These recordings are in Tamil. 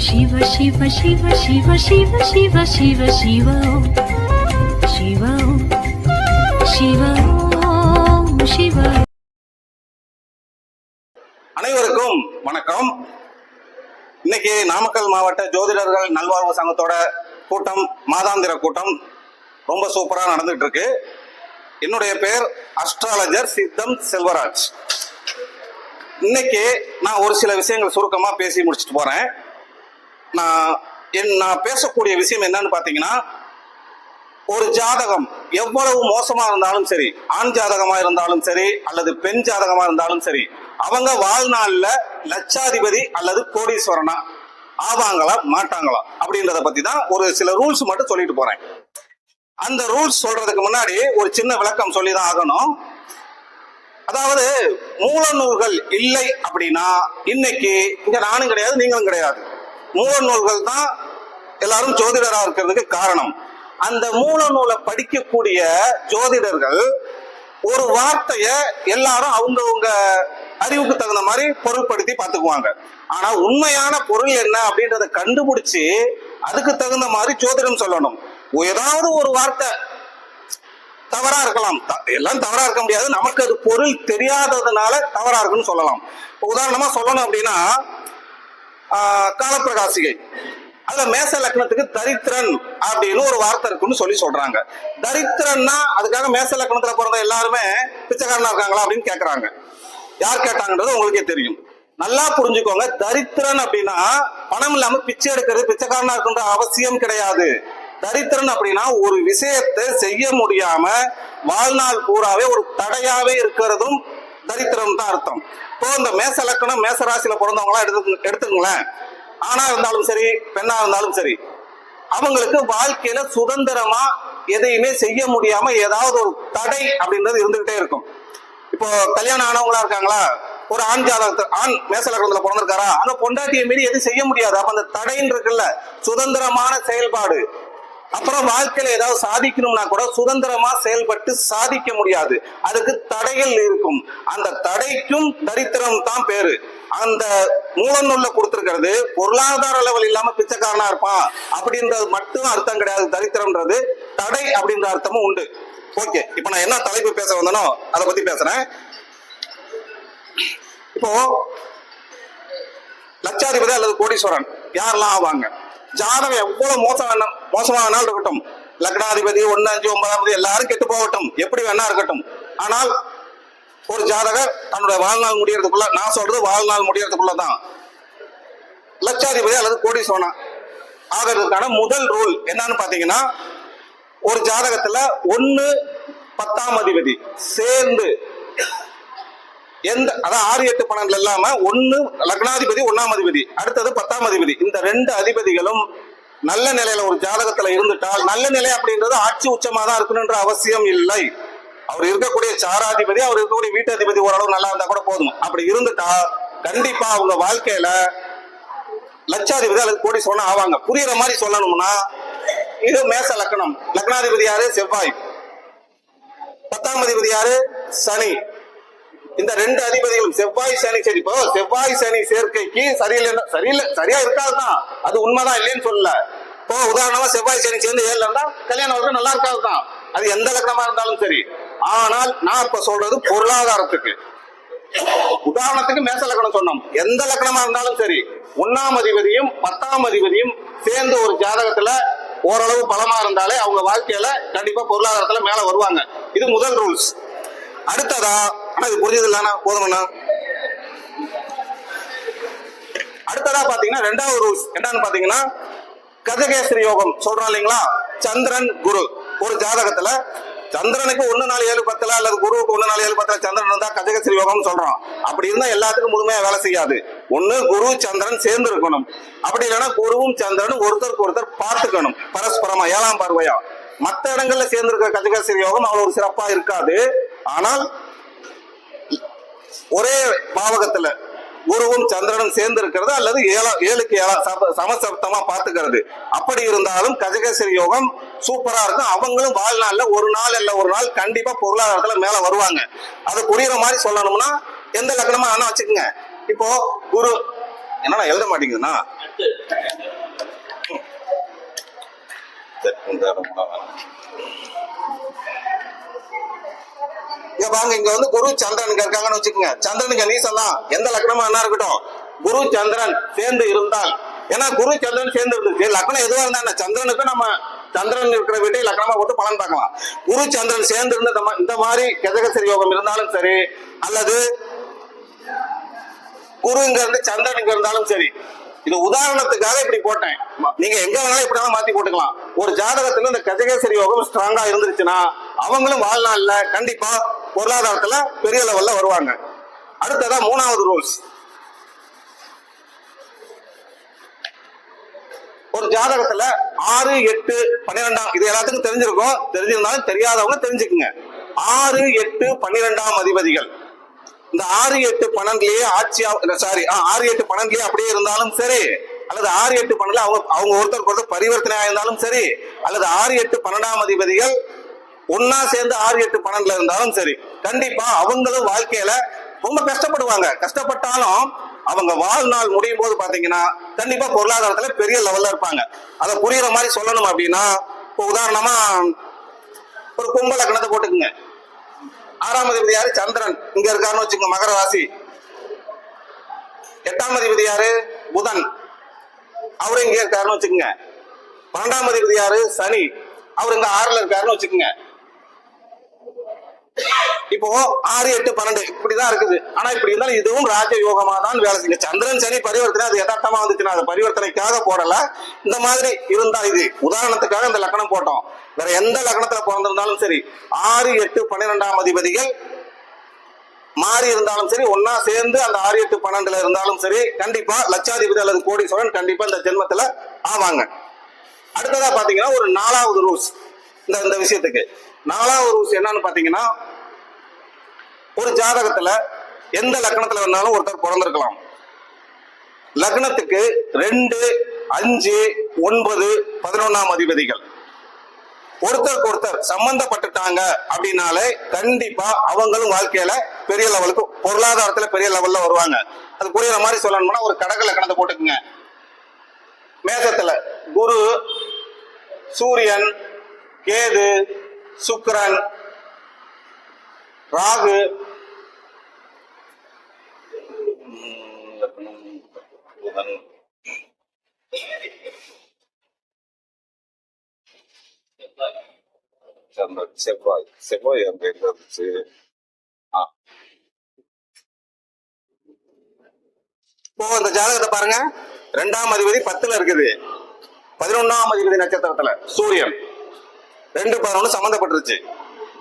சிவ சிவ சிவ சிவ சிவ சிவ சிவ சிவோ சிவோ சிவோ சிவ அனைவருக்கும் வணக்கம். இன்னைக்கு நாமக்கல் மாவட்ட ஜோதிடர்கள் நல்வாழ்வு சங்கத்தோட கூட்டம் மாதாந்திர கூட்டம் ரொம்ப சூப்பரா நடந்துட்டு இருக்கு என்னுடைய பெயர் அஸ்ட்ராலஜர் சித்தம் செல்வராஜ். இன்னைக்கு நான் ஒரு சில விஷயங்கள் சுருக்கமா பேசி முடிச்சுட்டு போறேன். நான் என் நான் பேசக்கூடிய விஷயம் என்னன்னு பார்த்தீங்கன்னா ஒரு ஜாதகம் எவ்வளவு மோசமா இருந்தாலும் சரி ஆண் ஜாதகமா இருந்தாலும் சரி அல்லது பெண் ஜாதகமா இருந்தாலும் சரி அவங்க வாழ்நாள்ல லட்சாதிபதி அல்லது கோடீஸ்வரனா ஆவாங்களா மாட்டாங்களா? அப்படின்றத பத்தி தான் ஒரு சில ரூல்ஸ் மட்டும் சொல்லிட்டு போறேன். அந்த ரூல்ஸ் சொல்றதுக்கு முன்னாடி ஒரு சின்ன விளக்கம் சொல்லி தான் ஆகணும். அதாவது மூல நூல்கள் இல்லை அப்படின்னா இன்னைக்கு இங்க நானும் கிடையாது நீங்களும் கிடையாது. மூல நூல்கள் தான் எல்லாரும் ஜோதிடராக இருக்கிறதுக்கு காரணம். அந்த மூல நூலை படிக்கக்கூடிய ஜோதிடர்கள் ஒரு வார்த்தைய எல்லாரும் அவங்கவுங்க அறிவுக்கு தகுந்த மாதிரி பொருள்படுத்தி பார்த்துக்குவாங்க. ஆனா உண்மையான பொருள் என்ன அப்படின்றத கண்டுபிடிச்சு அதுக்கு தகுந்த மாதிரி ஜோதிடம் சொல்லணும். ஏதாவது ஒரு வார்த்தை தவறா இருக்கலாம். த- எல்லாம் தவறா இருக்க முடியாது. நமக்கு அது பொருள் தெரியாததுனால தவறா இருக்குன்னு சொல்லலாம். இப்போ உதாரணமா சொல்லணும் அப்படின்னா காலப்பிரகாசிகை. அதுல மேச லக்னத்துக்கு தரித்திரன் அப்படின்னு ஒரு வார்த்தை இருக்குன்னு சொல்லி சொல்றாங்க. தரித்திரன்னா அதுக்காக மேச லக்னத்துல பிறந்த எல்லாருமே பிச்சைக்காரனா இருக்காங்களா அப்படின்னு கேக்குறாங்க. யார் கேட்டாங்கன்றது உங்களுக்கே தெரியும். நல்லா புரிஞ்சுக்கோங்க தரித்திரன் அப்படின்னா பணம் இல்லாம பிச்சை எடுக்கிறது பிச்சைக்காரனா இருக்குன்ற அவசியம் கிடையாது. தரித்திரன் அப்படின்னா ஒரு விஷயத்தை செய்ய முடியாம வாழ்நாள் பூராவே ஒரு தடையாவே இருக்கிறதும் தரித்திரம் தான் அர்த்தம். இப்போ இந்த மேச லக்கணம் மேச ராசியில பிறந்தவங்களாம் எடுத்து எடுத்துங்களேன் ஆணா இருந்தாலும் சரி பெண்ணா இருந்தாலும் சரி அவங்களுக்கு வாழ்க்கையில சுதந்திரமா எதையுமே செய்ய முடியாம ஏதாவது ஒரு தடை அப்படின்றது இருந்துகிட்டே இருக்கும். இப்போ கல்யாணம் ஆனவங்களா இருக்காங்களா? ஒரு ஆண் ஜாதகத்தை ஆண் மேசலக்கணத்துல பிறந்திருக்காரா? அங்க பொண்டாட்டியை மீறி எதுவும் செய்ய முடியாது. அப்ப அந்த தடைன்னு இருக்குல்ல சுதந்திரமான செயல்பாடு. அப்புறம் வாழ்க்கையில ஏதாவது சாதிக்கணும்னா கூட சுதந்திரமா செயல்பட்டு சாதிக்க முடியாது. அதுக்கு தடைகள் இருக்கும். அந்த தடைக்கும் தரித்திரம் தான் பேரு. அந்த மூலநூல்ல கொடுத்திருக்கிறது பொருளாதார அளவில் இல்லாம பிச்சைக்காரனா இருப்பான் அப்படின்றது மட்டும் அர்த்தம் கிடையாது. தரித்திரம்ன்றது தடை அப்படின்ற அர்த்தமும் உண்டு. ஓகே இப்போ நான் என்ன தலைப்பு பேச வந்தனோ அதை பத்தி பேசுறேன். இப்போ லட்சாதிபதி அல்லது கோடீஸ்வரன் யாரெல்லாம் ஆவாங்க? ஜாதகம் எவ்வளவு மோசம் வேணும் மோசமா வேணாலும் இருக்கட்டும். லக்னாதிபதி ஒன்னு அஞ்சு ஒன்பதாம் எல்லாரும் கெட்டு போகட்டும். எப்படி வேணா இருக்கட்டும். ஆனால் ஒரு ஜாதகர் தன்னுடைய வாழ்நாள் முடியறதுக்குள்ள நான் சொல்றது வாழ்நாள் முடியறதுக்குள்ள தான் லட்சாதிபதி அல்லது கோடி சோனா ஆகிறதுக்கான முதல் ரூல் என்னன்னு பாத்தீங்கன்னா ஒரு ஜாதகத்துல ஒன்னு பத்தாம் அதிபதி சேர்ந்து எந்த அதான் ஆறு எட்டு பன்னெண்டுல இல்லாம ஒண்ணு லக்னாதிபதி ஒண்ணாம் அதிபதி அடுத்தது பத்தாம் அதிபதி. இந்த ரெண்டு அதிபதிகளும் நல்ல நிலையில ஒரு ஜாதகத்துல இருந்துட்டால் நல்ல நிலை அப்படின்றது ஆட்சி உச்சமா தான் இருக்கணுன்ற அவசியம் இல்லை. அவர் இருக்கக்கூடிய சாராதிபதி அவர் இருக்கக்கூடிய வீட்டதிபதி ஓரளவு நல்லா இருந்தா கூட போதும். அப்படி இருந்துட்டா கண்டிப்பா அவங்க வாழ்க்கையில லட்சாதிபதி அல்லது கோடீஸ்வரன் ஆவாங்க. புரியுற மாதிரி சொல்லணும்னா இது மேச லக்னம் லக்னாதிபதி யாரு? செவ்வாய். பத்தாம் அதிபதி யாரு? சனி. இந்த ரெண்டு அதிபதிகளும் செவ்வாய் சனி சரி இப்போ செவ்வாய் சனி சேர்க்கைக்கு சரியில்லை சரியில்லை சரியா இருக்காதுதான் அது உண்மைதான் இல்லைன்னு சொல்லல. இப்போ உதாரணமா செவ்வாய் சனி சேர்ந்து ஏழுல இருந்தா கல்யாணம் வந்து நல்லா இருக்காதுதான். அது எந்த லக்னமா இருந்தாலும் சரி. ஆனால் நான் இப்ப சொல்றது பொருளாதாரத்துக்கு. உதாரணத்துக்கு மேச லக்னம் சொன்னோம். எந்த லக்னமா இருந்தாலும் சரி. ஒன்னாம் அதிபதியும் பத்தாம் அதிபதியும் சேர்ந்து ஒரு ஜாதகத்துல ஓரளவு பலமா இருந்தாலே அவங்க வாழ்க்கையில கண்டிப்பா பொருளாதாரத்துல மேல வருவாங்க. இது முதல் ரூல்ஸ் அடுத்ததா ஆனா இது புரியுது இல்லைன்னா போதும்ண்ணா. அடுத்ததா பாத்தீங்கன்னா ரெண்டாவது ரூல்ஸ் என்னன்னு பாத்தீங்கன்னா கஜகேசரி யோகம் சொல்றோம் இல்லைங்களா? சந்திரன் குரு. ஒரு ஜாதகத்துல சந்திரனுக்கு ஒண்ணு நாலு ஏழு பத்துல அல்லது குருவுக்கு ஒன்னு நாலு ஏழு பத்துல சந்திரன் இருந்தா கஜகேசரி யோகம் சொல்றோம். அப்படி இருந்தா எல்லாத்துக்கும் முழுமையா வேலை செய்யாது. ஒண்ணு குரு சந்திரன் சேர்ந்து இருக்கணும். அப்படி இல்லைன்னா குருவும் சந்திரனும் ஒருத்தருக்கு ஒருத்தர் பார்த்துக்கணும். பரஸ்பரமா ஏழாம் பார்வையா. மத்த இடங்கள்ல சேர்ந்து இருக்க கஜகேசரி யோகம் அவ்வளவு சிறப்பா இருக்காது. ஆனால் ஒரே பாவகத்துல குருவும் சந்திரனும் சேர்ந்து இருக்கிறது அல்லது ஏழா ஏழுக்கு ஏழா சமசப்தமா பாத்துக்கிறது அப்படி இருந்தாலும் கஜகேசரி யோகம் சூப்பரா இருக்கும். அவங்களும் வாழ்நாள்ல ஒரு நாள் இல்ல ஒரு நாள் கண்டிப்பா பொருளாதாரத்துல மேல வருவாங்க. அது புரியுற மாதிரி சொல்லணும்னா எந்த லக்னமா ஆனா வச்சுக்கோங்க. இப்போ குரு என்னடா எழுத மாட்டேங்குதுண்ணா சரி இங்க பாருங்க இங்க வந்து குரு சந்திரன் இங்க இருக்காங்கன்னு வச்சுக்கோங்க. சந்திரனுக்கு நீசம் தான் எந்த லக்னமா என்ன இருக்கட்டும். குரு சந்திரன் சேர்ந்து இருந்தால். ஏன்னா குரு சந்திரன் சேர்ந்து இருந்துச்சு லக்னம் எதுவா இருந்தா என்ன? சந்திரனுக்கு நம்ம சந்திரன் இருக்கிற வீட்டை லக்னமா போட்டு பலன் பார்க்கலாம். குரு சந்திரன் சேர்ந்து இருந்த இந்த இந்த மாதிரி கஜகசரி யோகம் இருந்தாலும் சரி அல்லது குரு இங்க இருந்து சந்திரன் இங்க இருந்தாலும் சரி. இது உதாரணத்துக்காக இப்படி போட்டேன். நீங்க எங்க வேணாலும் எப்படி வேணாலும் மாத்தி போட்டுக்கலாம். ஒரு ஜாதகத்துல இந்த கஜகேசரி யோகம் ஸ்ட்ராங்கா இருந்துச்சுன்னா அவங்களும் வாழ்நாள்ல கண்டிப்பா பொருளாதாரத்துல பெரிய லெவல்ல வருவாங்க. அடுத்ததா மூணாவது ரூல்ஸ் ஒரு ஜாதகத்துல ஆறு எட்டு பன்னிரெண்டாம் இது எல்லாத்துக்கும் தெரிஞ்சிருக்கும். தெரிஞ்சிருந்தாலும் தெரியாதவங்க தெரிஞ்சுக்குங்க. ஆறு எட்டு பன்னிரெண்டாம் அதிபதிகள். இந்த ஆறு எட்டு பன்னெண்டுலயே ஆட்சியா சாரி ஆறு எட்டு பன்னெண்டுலயே அப்படியே இருந்தாலும் சரி அல்லது ஆறு எட்டு பன்னெண்டுல அவங்க அவங்க ஒருத்தருக்கு ஒருத்தர் பரிவர்த்தனை இருந்தாலும் சரி அல்லது ஆறு எட்டு பன்னெண்டாம் அதிபதிகள் ஒன்னா சேர்ந்து ஆறு எட்டு பன்னெண்டுல இருந்தாலும் சரி கண்டிப்பா அவங்களும் வாழ்க்கையில ரொம்ப கஷ்டப்படுவாங்க. கஷ்டப்பட்டாலும் அவங்க வாழ்நாள் முடியும் போது பாத்தீங்கன்னா கண்டிப்பா பொருளாதாரத்துல பெரிய லெவல்ல இருப்பாங்க. அதை புரியுற மாதிரி சொல்லணும் அப்படின்னா இப்போ உதாரணமா ஒரு கும்ப லக்னத்தை போட்டுக்குங்க. ஆறாம் அதிபதி யாரு? சந்திரன். இங்க இருக்காருன்னு வச்சுக்கோங்க மகர ராசி. எட்டாம் அதிபதி யாரு? புதன். அவரு இங்க இருக்காருன்னு வச்சுக்கோங்க. பன்னெண்டாம் அதிபதி யாரு? சனி. அவர் இங்க ஆறுல இருக்காருன்னு வச்சுக்கோங்க. இப்போ ஆறு எட்டு பன்னெண்டு இப்படிதான் இருக்குது. ஆனா இப்படி இருந்தாலும் இதுவும் ராஜ யோகமா தான் வேலை செய்யுங்க சந்திரன் சனி பரிவர்த்தனை அது யதார்த்தமா வந்துச்சுன்னா அது பரிவர்த்தனைக்காக போடல. இந்த மாதிரி இருந்தா இது. உதாரணத்துக்காக இந்த லக்கணம் போட்டோம். வேற எந்த லக்கணத்துல பிறந்திருந்தாலும் சரி ஆறு எட்டு பன்னிரெண்டாம் அதிபதிகள் மாறி இருந்தாலும் சரி ஒன்னா சேர்ந்து அந்த ஆறு எட்டு பன்னெண்டுல இருந்தாலும் சரி கண்டிப்பா லட்சாதிபதி அல்லது கோடீஸ்வரன் கண்டிப்பா இந்த ஜென்மத்துல ஆவாங்க. அடுத்ததா பாத்தீங்கன்னா ஒரு நாலாவது ரூல்ஸ். இந்த இந்த விஷயத்துக்கு. நாலாவது ரூல்ஸ் என்னன்னு பாத்தீங்கன்னா ஒரு ஜாதகத்துல எந்த லக்னத்துல வேணாலும் ஒருத்தர் பிறந்திருக்கலாம். லக்னத்துக்கு ரெண்டு அஞ்சு ஒன்பது பதினொன்னாம் அதிபதிகள். ஒருத்தருக்கு ஒருத்தர் சம்பந்தப்பட்டுட்டாங்க அப்படின்னாலே கண்டிப்பா அவங்களும் வாழ்க்கையில பெரிய லெவலுக்கு பொருளாதாரத்துல பெரிய லெவல்ல வருவாங்க. அது புரியுற மாதிரி சொல்லணும்னா ஒரு கடக லக்கணத்தை போட்டுக்குங்க. மேசத்துல குரு சூரியன் கேது சுக்கரன் ராகு. செவ்வாய் செவ்வாய் அந்த எங்க இருந்துச்சு. இப்போ இந்த ஜாதகத்தை பாருங்க. ரெண்டாம் அதிபதி பத்துல இருக்குது. பதினொன்னாம் அதிபதி நட்சத்திரத்துல சூரியன். ரெண்டு பதினொன்னு சம்பந்தப்பட்டிருச்சு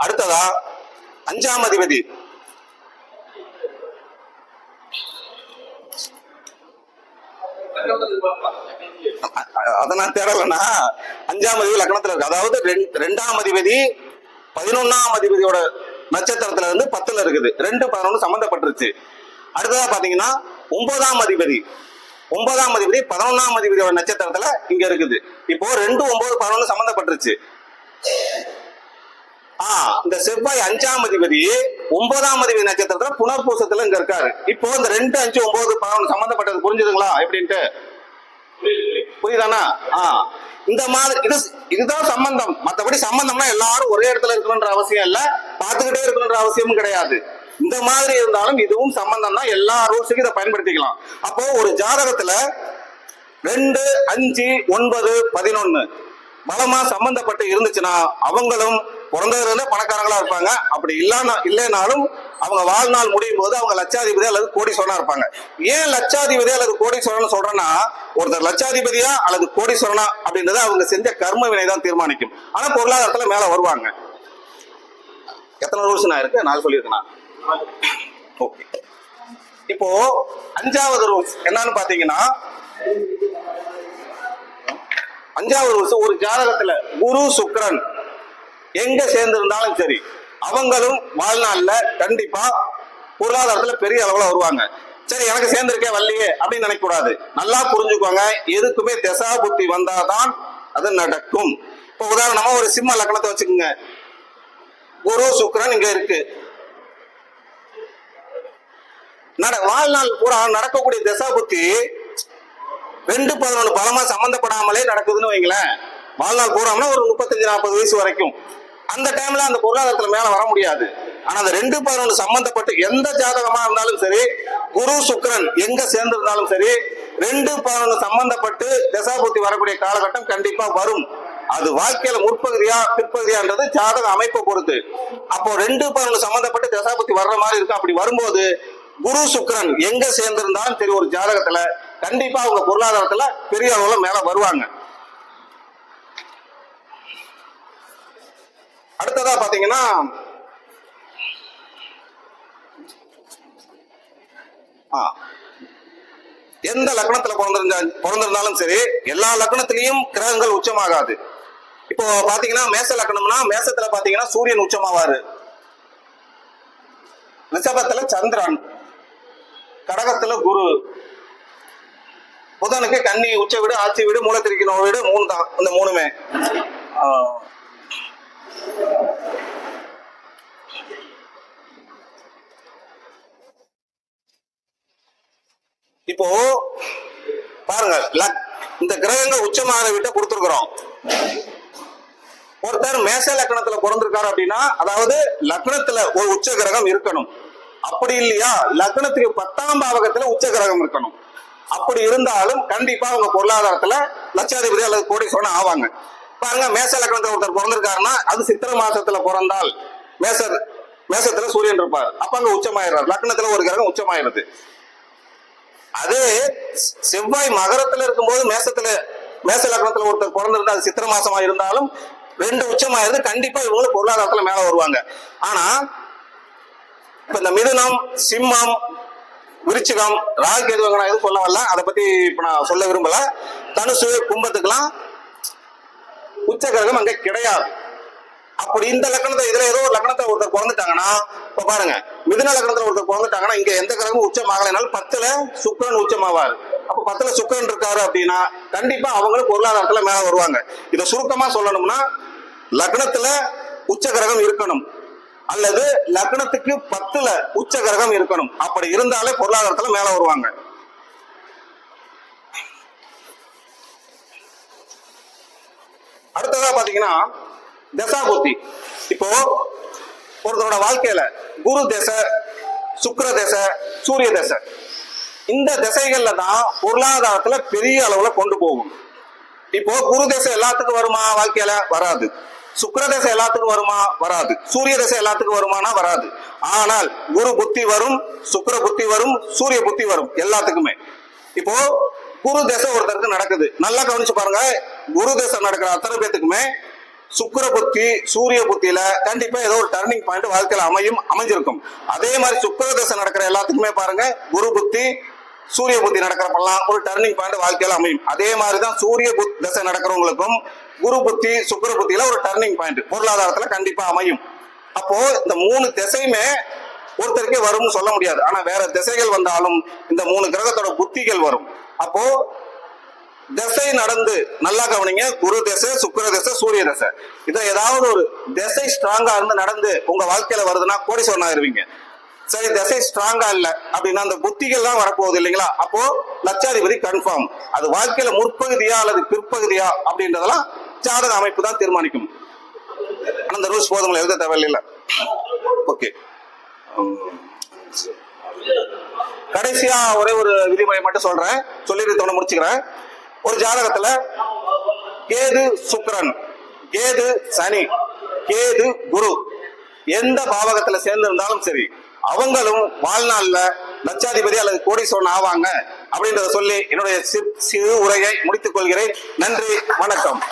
அடுத்ததா அஞ்சாம் அதிபதி. அ- தேடலன்னா அஞ்சாம் அதிபதி லக்னத்துல இருக்கு. அதாவது ரெண்டாம் அதிபதி பதினொன்னாம் அதிபதியோட நட்சத்திரத்துல இருந்து பத்துல இருக்குது. ரெண்டு பதினொன்று சம்பந்தப்பட்டுருச்சு அடுத்ததா பாத்தீங்கன்னா ஒன்பதாம் அதிபதி. ஒன்பதாம் அதிபதி பதினொன்னாம் அதிபதியோட நட்சத்திரத்துல இங்க இருக்குது. இப்போ ரெண்டு ஒன்பது பதினொன்னு சம்பந்தப்பட்டுருச்சு இந்த செவ்வாய் அஞ்சாம் அதிபதி ஒன்பதாம் அதிபதி நட்சத்திரத்துல புனர்பூசத்துல இங்க இருக்காரு. இப்போ இந்த ரெண்டு அஞ்சு ஒன்பது பதினொன்று சம்பந்தப்பட்டது புரிஞ்சுதுங்களா? எப்படின்ட்டு? புரியுதானா? ஆ. இந்த மாதிரி இது இதுதான் சம்பந்தம். மத்தபடி சம்பந்தம்னா எல்லாரும் ஒரே இடத்துல இருக்கணும்ன்ற அவசியம் இல்ல. பாத்துக்கிட்டே இருக்கணும்ன்ற அவசியமும் கிடையாது. இந்த மாதிரி இருந்தாலும் இதுவும் சம்பந்தம் தான் எல்லா ரூல்ஸுக்கும் இதை பயன்படுத்திக்கலாம். அப்போ ஒரு ஜாதகத்துல ரெண்டு அஞ்சு ஒன்பது பதினொன்னு பலமா சம்பந்தப்பட்டு இருந்துச்சுன்னா அவங்களும் பிறந்ததுல இருந்தே பணக்காரங்களா இருப்பாங்க. அப்படி இல்லைன்னா இல்லைனாலும் அவங்க வாழ்நாள் முடியும் போது அவங்க லட்சாதிபதி அல்லது கோடீஸ்வரனா இருப்பாங்க. ஏன் லட்சாதிபதி அல்லது கோடீஸ்வரன் சொல்றேன்னா ஒருத்தர் லட்சாதிபதியா அல்லது கோடீஸ்வரனா அப்படின்றத அவங்க செஞ்ச கர்ம வினை தான் தீர்மானிக்கும். ஆனா பொருளாதாரத்துல மேல வருவாங்க. எத்தனை ரூல்ஸ் நான் இருக்கு? நாலு சொல்லியிருக்கேன் ஓகே. இப்போ அஞ்சாவது ரூல்ஸ் என்னன்னு பாத்தீங்கன்னா அஞ்சாவது ரூல்ஸ் ஒரு ஜாதகத்துல குரு சுக்கிரன் எங்க சேர்ந்திருந்தாலும் சரி அவங்களும் வாழ்நாள்ல கண்டிப்பா பொருளாதாரத்துல பெரிய அளவுல வருவாங்க. சரி எனக்கு சேர்ந்திருக்கே வரலையே அப்படின்னு நினைக்க கூடாது நல்லா புரிஞ்சுக்கோங்க எதுக்குமே திசா புத்தி வந்தாதான் அது நடக்கும். இப்போ உதாரணமா ஒரு சிம்ம லக்னத்தை வச்சுக்கோங்க. குரு சுக்கரன் இங்க இருக்கு. நட வாழ்நாள் பூரா நடக்கக்கூடிய திசா புத்தி ரெண்டு பதினொன்று பலமா சம்பந்தப்படாமலே நடக்குதுன்னு வைங்களேன். வாழ்நாள் பூராம்னா ஒரு முப்பத்தஞ்சு நாற்பது வயசு வரைக்கும். அந்த டைம்ல அந்த பொருளாதாரத்துல மேல வர முடியாது. ஆனா அந்த ரெண்டு பதினொன்று சம்பந்தப்பட்டு எந்த ஜாதகமா இருந்தாலும் சரி குரு சுக்கரன் எங்க சேர்ந்திருந்தாலும் சரி ரெண்டு பதினொன்று சம்பந்தப்பட்டு தசாபூர்த்தி வரக்கூடிய காலகட்டம் கண்டிப்பா வரும். அது வாழ்க்கையில முற்பகுதியா பிற்பகுதியான்றது ஜாதக அமைப்பை பொறுத்து. அப்போ ரெண்டு பதினொன்று சம்பந்தப்பட்டு தசாபூர்த்தி வர்ற மாதிரி இருக்கும் அப்படி வரும்போது குரு சுக்கரன் எங்க சேர்ந்திருந்தாலும் சரி ஒரு ஜாதகத்துல கண்டிப்பா அவங்க பொருளாதாரத்துல பெரிய அளவுல மேல வருவாங்க. அடுத்ததா பாத்தீங்கன்னா எந்த லக்னத்துல பிறந்திருந்தா பிறந்திருந்தாலும் சரி எல்லா லக்னத்திலையும் கிரகங்கள் உச்சமாகாது. இப்போ பாத்தீங்கன்னா மேச லக்னம்னா மேசத்துல பாத்தீங்கன்னா சூரியன் உச்சமாவாரு. ரிஷபத்துல சந்திரன் கடகத்துல குரு. புதனுக்கு கன்னி உச்ச வீடு ஆட்சி வீடு மூலத்திரிக்கணும் வீடு மூணு தான் இந்த மூணுமே. இப்போ பாருங்க இந்த கிரகங்கள் உச்சமாக விட்ட கொடுத்துருக்குறோம். ஒருத்தர் மேச லக்னத்துல பிறந்திருக்காரு அப்படின்னா அதாவது லக்னத்துல ஒரு உச்ச கிரகம் இருக்கணும். அப்படி இல்லையா? லக்னத்துக்கு பத்தாம் பாவகத்துல உச்ச கிரகம் இருக்கணும். அப்படி இருந்தாலும் கண்டிப்பா அவங்க பொருளாதாரத்துல லட்சாதிபதி அல்லது கோடீஸ்வரன் ஆவாங்க. பாருங்க மேச லக்னத்துல ஒருத்தர் பிறந்திருக்காருன்னா அது சித்திரை மாசத்துல பிறந்தால் மேச மேசத்துல சூரியன் இருப்பார். அப்ப அங்க உச்சமாயிடுறாரு. லக்னத்துல ஒரு கிரகம் உச்சமாயிருது அதே செவ்வாய் மகரத்துல இருக்கும்போது மேசத்துல மேச லக்னத்துல ஒருத்தர் பிறந்திருந்தா அது சித்திர மாசமா இருந்தாலும் ரெண்டு உச்சமாயிருந்து கண்டிப்பா இவங்களும் பொருளாதாரத்துல மேல வருவாங்க. ஆனா இப்ப இந்த மிதுனம் சிம்மம் விருச்சிகம் ராகு கேதுவங்க நான் எதுவும் சொல்ல வரல. அதை பத்தி இப்ப நான் சொல்ல விரும்பல. தனுசு கும்பத்துக்கெல்லாம் உச்ச கிரகம் அங்க கிடையாது. அப்படி இந்த லக்னத்தை இதுல ஏதோ ஒரு லக்னத்தை ஒருத்தர் பிறந்துட்டாங்கன்னா இப்ப பாருங்க மிதுன லக்னத்துல ஒருத்தர் பிறந்துட்டாங்கன்னா இங்க எந்த கிரகமும் உச்சமாகலைனாலும் பத்துல சுக்கரன் உச்சமாவாரு. அப்ப பத்துல சுக்கரன் இருக்காரு அப்படின்னா கண்டிப்பா அவங்களும் பொருளாதாரத்துல மேல வருவாங்க. இதை சுருக்கமா சொல்லணும்னா லக்னத்துல உச்ச கிரகம் இருக்கணும். அல்லது லக்னத்துக்கு பத்துல உச்ச கிரகம் இருக்கணும். அப்படி இருந்தாலே பொருளாதாரத்துல மேல வருவாங்க. அடுத்ததா பாத்தீங்கன்னா தசாபுத்தி. இப்போ ஒருத்தரோட வாழ்க்கையில குரு தசை சுக்கர தசை சூரிய தசை இந்த திசைகள்ல தான் பொருளாதாரத்துல பெரிய அளவுல கொண்டு போகும். இப்போ குரு தசை எல்லாத்துக்கும் வருமா வாழ்க்கையில? வராது. சுக்கர தசை எல்லாத்துக்கும் வருமா? வராது. சூரிய தசை எல்லாத்துக்கும் வருமானா? வராது. ஆனால் குரு புத்தி வரும் சுக்கர புத்தி வரும் சூரிய புத்தி வரும் எல்லாத்துக்குமே. இப்போ குரு தசை ஒருத்தருக்கு நடக்குது. நல்லா கவனிச்சு பாருங்க. குரு தசை நடக்கிற அத்தனை பேத்துக்குமே சுக்கர புத்தி சூரிய புத்தியில கண்டிப்பா ஏதோ ஒரு டர்னிங் பாயிண்ட் வாழ்க்கையில அமையும் அமைஞ்சிருக்கும். அதே மாதிரி சுக்கர தசை நடக்கிற எல்லாத்துக்குமே பாருங்க குரு புத்தி சூரிய புத்தி நடக்கிறப்பெல்லாம் ஒரு டர்னிங் பாயிண்ட் வாழ்க்கையில அமையும். அதே மாதிரிதான் சூரிய புத் தசை நடக்கிறவங்களுக்கும் குரு புத்தி சுக்கிர புத்தியில ஒரு டர்னிங் பாயிண்ட் பொருளாதாரத்துல கண்டிப்பா அமையும். அப்போ இந்த மூணு திசையுமே ஒருத்தருக்கே வரும்னு சொல்ல முடியாது. ஆனா வேற திசைகள் வந்தாலும் இந்த மூணு கிரகத்தோட புத்திகள் வரும். அப்போ திசை நடந்து நல்லா கவனிங்க. குரு திசை சுக்கர திசை சூரிய திசை. இதை ஏதாவது ஒரு திசை ஸ்ட்ராங்கா இருந்து நடந்து உங்க வாழ்க்கையில வருதுன்னா கோடீஸ்வரன் ஆயிருவீங்க. சரி திசை ஸ்ட்ராங்கா இல்ல அப்படின்னா அந்த புத்திகள் தான் வரப்போகுது இல்லைங்களா? அப்போ லட்சாதிபதி கன்ஃபார்ம் அது வாழ்க்கையில முற்பகுதியா அல்லது பிற்பகுதியா அப்படின்றதெல்லாம் ஜாதக அமைப்பு தான் தீர்மானிக்கும். அந்த ரூல்ஸ் போதுங்களா? எழுத தேவையில்லை. ஓகே. கடைசியா ஒரே ஒரு விதிமுறை மட்டும் சொல்றேன். சொல்லிட்டு தோண முடிச்சுக்கிறேன். ஒரு ஜாதகத்துல கேது சுக்கரன் கேது சனி கேது குரு எந்த பாவகத்துல சேர்ந்து இருந்தாலும் சரி அவங்களும் வாழ்நாள்ல லட்சாதிபதி அல்லது கோடீஸ்வரன் ஆவாங்க அப்படின்றத சொல்லி என்னுடைய சிறு உரையை முடித்துக் கொள்கிறேன். நன்றி வணக்கம்.